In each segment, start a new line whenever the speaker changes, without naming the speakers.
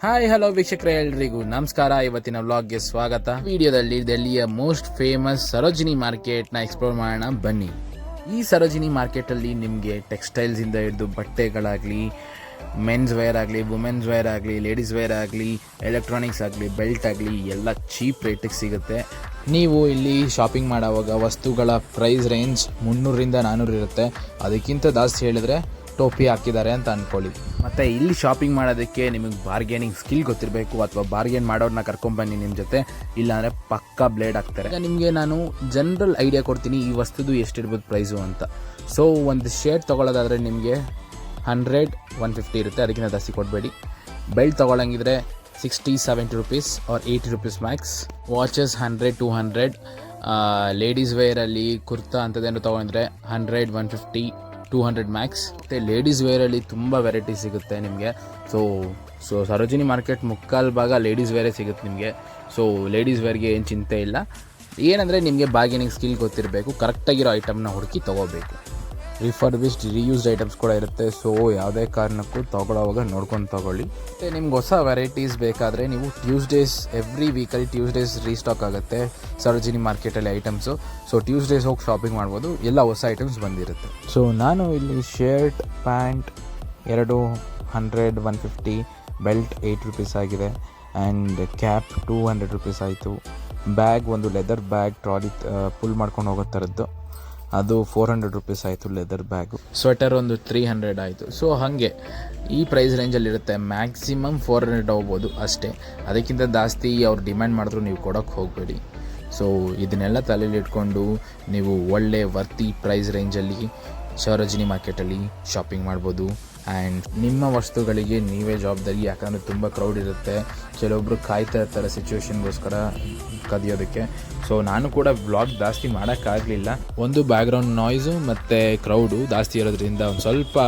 Hi hello ವೀಕ್ಷಕರೇ, ಎಲ್ರಿಗೂ ನಮಸ್ಕಾರ. ಇವತ್ತಿನ ವ್ಲಾಗ್ಗೆ ಸ್ವಾಗತ. ವಿಡಿಯೋದಲ್ಲಿ ದೆಹಲಿಯ ಮೋಸ್ಟ್ ಫೇಮಸ್ ಸರೋಜಿನಿ ಮಾರ್ಕೆಟ್ನ ಎಕ್ಸ್ಪ್ಲೋರ್ ಮಾಡೋಣ. ಬನ್ನಿ. ಈ ಸರೋಜಿನಿ ಮಾರ್ಕೆಟ್ ಅಲ್ಲಿ ನಿಮಗೆ ಟೆಕ್ಸ್ಟೈಲ್ಸ್ ಇಂದ ಹಿಡಿದು ಬಟ್ಟೆಗಳಾಗ್ಲಿ ಮೆನ್ಸ್ ವೇರ್ ಆಗಲಿ ವುಮೆನ್ಸ್ ವೇರ್ ಆಗಲಿ ಲೇಡೀಸ್ ವೇರ್ ಆಗಲಿ ಎಲೆಕ್ಟ್ರಾನಿಕ್ಸ್ ಆಗಲಿ ಬೆಲ್ಟ್ ಆಗಲಿ, ಎಲ್ಲ ಚೀಪ್ ರೇಟಿಗೆ ಸಿಗುತ್ತೆ. ನೀವು ಇಲ್ಲಿ ಶಾಪಿಂಗ್ ಮಾಡೋವಾಗ ವಸ್ತುಗಳ ಪ್ರೈಸ್ ರೇಂಜ್ ಮುನ್ನೂರರಿಂದ ನಾನ್ನೂರು ಇರುತ್ತೆ. ಅದಕ್ಕಿಂತ ಜಾಸ್ತಿ ಹೇಳಿದ್ರೆ ಟೋಪಿ ಹಾಕಿದ್ದಾರೆ ಅಂತ ಅನ್ಕೊಳ್ಳಿ. ಮತ್ತೆ ಇಲ್ಲಿ ಶಾಪಿಂಗ್ ಮಾಡೋದಕ್ಕೆ ನಿಮಗೆ ಬಾರ್ಗೇನಿಂಗ್ ಸ್ಕಿಲ್ ಗೊತ್ತಿರಬೇಕು ಅಥವಾ ಬಾರ್ಗೇನ್ ಮಾಡೋರನ್ನ ಕರ್ಕೊಂಬನ್ನಿ ನಿಮ್ಮ ಜೊತೆ. ಇಲ್ಲಾಂದರೆ ಪಕ್ಕಾ ಬ್ಲೇಡ್ ಹಾಕ್ತಾರೆ. ಈಗ ನಿಮಗೆ ನಾನು ಜನರಲ್ ಐಡಿಯಾ ಕೊಡ್ತೀನಿ ಈ ವಸ್ತುದು ಎಷ್ಟಿರ್ಬೋದು ಪ್ರೈಸು ಅಂತ. ಸೊ ಒಂದು ಶರ್ಟ್ ತೊಗೊಳ್ಳೋದಾದರೆ ನಿಮಗೆ ಹಂಡ್ರೆಡ್ ಒನ್ ಫಿಫ್ಟಿ ಇರುತ್ತೆ. ಅದಕ್ಕಿಂತ ಜಾಸ್ತಿ ಕೊಡಬೇಡಿ. Belt ತೊಗೊಳಂಗಿದ್ರೆ sixty seventy rupees or eighty rupees max watches hundred to hundred ladies ವೇರಲ್ಲಿ kurta ಅಂಥದ್ದೇನು ತೊಗೊಂಡ್ರೆ hundred one fifty two hundred max ಮತ್ತು ಲೇಡೀಸ್ ವೇರಲ್ಲಿ ತುಂಬ ವೆರೈಟಿ ಸಿಗುತ್ತೆ ನಿಮಗೆ. ಸೊ ಸೊ ಸರೋಜಿನಿ ಮಾರ್ಕೆಟ್ ಮುಕ್ಕಾಲು ಭಾಗ ಲೇಡೀಸ್ ವೇರೇ ಸಿಗುತ್ತೆ ನಿಮಗೆ. ಸೊ ಲೇಡೀಸ್ ವೇರ್ಗೆ ಏನು ಚಿಂತೆ ಇಲ್ಲ. ಏನಂದರೆ ನಿಮಗೆ ಬಾಗಿನಿಂಗ್ ಸ್ಕಿಲ್ ಗೊತ್ತಿರಬೇಕು. ಕರೆಕ್ಟಾಗಿರೋ ಐಟಮ್ನ ಹುಡುಕಿ ತೊಗೋಬೇಕು. ರಿಫರ್ಬಿಸ್ಡ್ ರಿಯೂಸ್ಡ್ ಐಟಮ್ಸ್ ಕೂಡ ಇರುತ್ತೆ. ಸೊ ಯಾವುದೇ ಕಾರಣಕ್ಕೂ ತೊಗೊಳ್ಳೋವಾಗ ನೋಡ್ಕೊಂಡು ತೊಗೊಳ್ಳಿ. ಮತ್ತು ನಿಮ್ಗೆ ಹೊಸ ವೆರೈಟೀಸ್ ಬೇಕಾದರೆ ನೀವು ಟ್ಯೂಸ್ಡೇಸ್ ಎವ್ರಿ ವೀಕಲ್ಲಿ ಟ್ಯೂಸ್ಡೇಸ್ ರೀಸ್ಟಾಕ್ ಆಗುತ್ತೆ. ಸರೋಜಿನಿ ಮಾರ್ಕೆಟಲ್ಲಿ ಐಟಮ್ಸು ಸೊ ಟ್ಯೂಸ್ಡೇಸ್ ಹೋಗಿ ಶಾಪಿಂಗ್ ಮಾಡ್ಬೋದು. ಎಲ್ಲ ಹೊಸ ಐಟಮ್ಸ್ ಬಂದಿರುತ್ತೆ. ಸೊ ನಾನು ಇಲ್ಲಿ ಶರ್ಟ್ ಪ್ಯಾಂಟ್ ಎರಡು hundred one fifty belt eight rupees ಆಗಿದೆ. And cap two hundred rupees ಆಯಿತು. ಬ್ಯಾಗ್ ಒಂದು ಲೆದರ್ ಬ್ಯಾಗ್ ಟ್ರಾಲಿ ಪುಲ್ ಮಾಡ್ಕೊಂಡು ಹೋಗೋ ಥರದ್ದು ಅದು ಫೋರ್ ಹಂಡ್ರೆಡ್ ರುಪೀಸ್ ಆಯಿತು ಲೆದರ್ ಬ್ಯಾಗು ಸ್ವೆಟರ್ ಒಂದು ತ್ರೀ ಹಂಡ್ರೆಡ್ ಆಯಿತು. ಸೊ ಹಾಗೆ ಈ ಪ್ರೈಸ್ ರೇಂಜಲ್ಲಿರುತ್ತೆ ಮ್ಯಾಕ್ಸಿಮಮ್ ಫೋರ್ ಹಂಡ್ರೆಡ್ ಹೋಗ್ಬೋದು ಅಷ್ಟೇ. ಅದಕ್ಕಿಂತ ಜಾಸ್ತಿ ಅವ್ರು ಡಿಮ್ಯಾಂಡ್ ಮಾಡಿದ್ರು ನೀವು ಕೊಡೋಕ್ಕೆ ಹೋಗಬೇಡಿ. ಸೊ ಇದನ್ನೆಲ್ಲ ತಲೆಯಲ್ಲಿ ಇಟ್ಕೊಂಡು ನೀವು ಒಳ್ಳೆ ವರ್ತಿ ಪ್ರೈಸ್ ರೇಂಜಲ್ಲಿ ಸರೋಜಿನಿ ಮಾರ್ಕೆಟಲ್ಲಿ ಶಾಪಿಂಗ್ ಮಾಡ್ಬೋದು. ಆ್ಯಂಡ್ ನಿಮ್ಮ ವಸ್ತುಗಳಿಗೆ ನೀವೇ ಜವಾಬ್ದಾರಿ, ಯಾಕಂದರೆ ತುಂಬ ಕ್ರೌಡ್ ಇರುತ್ತೆ. ಕೆಲವೊಬ್ಬರು ಕಾಯ್ತಾ ಇರ್ತಾರೆ ಸಿಚುವೇಶನ್ಗೋಸ್ಕರ ಕದಿಯೋದಕ್ಕೆ. ಸೊ ನಾನು ಕೂಡ ಬ್ಲಾಗ್ ಜಾಸ್ತಿ ಮಾಡೋಕ್ಕಾಗಲಿಲ್ಲ. ಒಂದು ಬ್ಯಾಕ್ಗ್ರೌಂಡ್ ನಾಯ್ಸು ಮತ್ತು ಕ್ರೌಡು ಜಾಸ್ತಿ ಇರೋದ್ರಿಂದ ಒಂದು ಸ್ವಲ್ಪ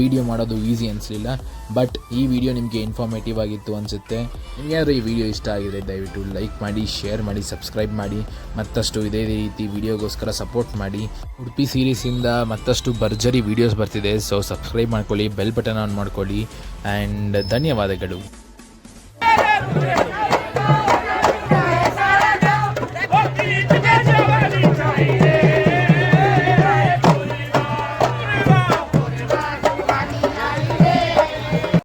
ವಿಡಿಯೋ ಮಾಡೋದು ಈಸಿ ಅನಿಸಲಿಲ್ಲ ಬಟ್ ಈ ವಿಡಿಯೋ ನಿಮಗೆ ಇನ್ಫಾರ್ಮೇಟಿವ್ ಆಗಿತ್ತು ಅನಿಸುತ್ತೆ. ನಿಮಗೇನಾದರೂ ಈ ವಿಡಿಯೋ ಇಷ್ಟ ಆಗಿದೆ, ದಯವಿಟ್ಟು ಲೈಕ್ ಮಾಡಿ ಶೇರ್ ಮಾಡಿ ಸಬ್ಸ್ಕ್ರೈಬ್ ಮಾಡಿ, ಮತ್ತಷ್ಟು ಇದೇ ರೀತಿ ವಿಡಿಯೋಗೋಸ್ಕರ ಸಪೋರ್ಟ್ ಮಾಡಿ. ಉಡುಪಿ ಸೀರೀಸಿಂದ ಮತ್ತಷ್ಟು ಭರ್ಜರಿ ವೀಡಿಯೋಸ್ ಬರ್ತಿದೆ ಸೊ ಸಬ್ಸ್ಕ್ರೈಬ್ ಮಾಡ್ಕೊಳ್ಳಿ ಬೆಲ್ ಬಟನ್ ಆನ್ ಮಾಡ್ಕೊಳ್ಳಿ ಆ್ಯಂಡ್ ಧನ್ಯವಾದಗಳು.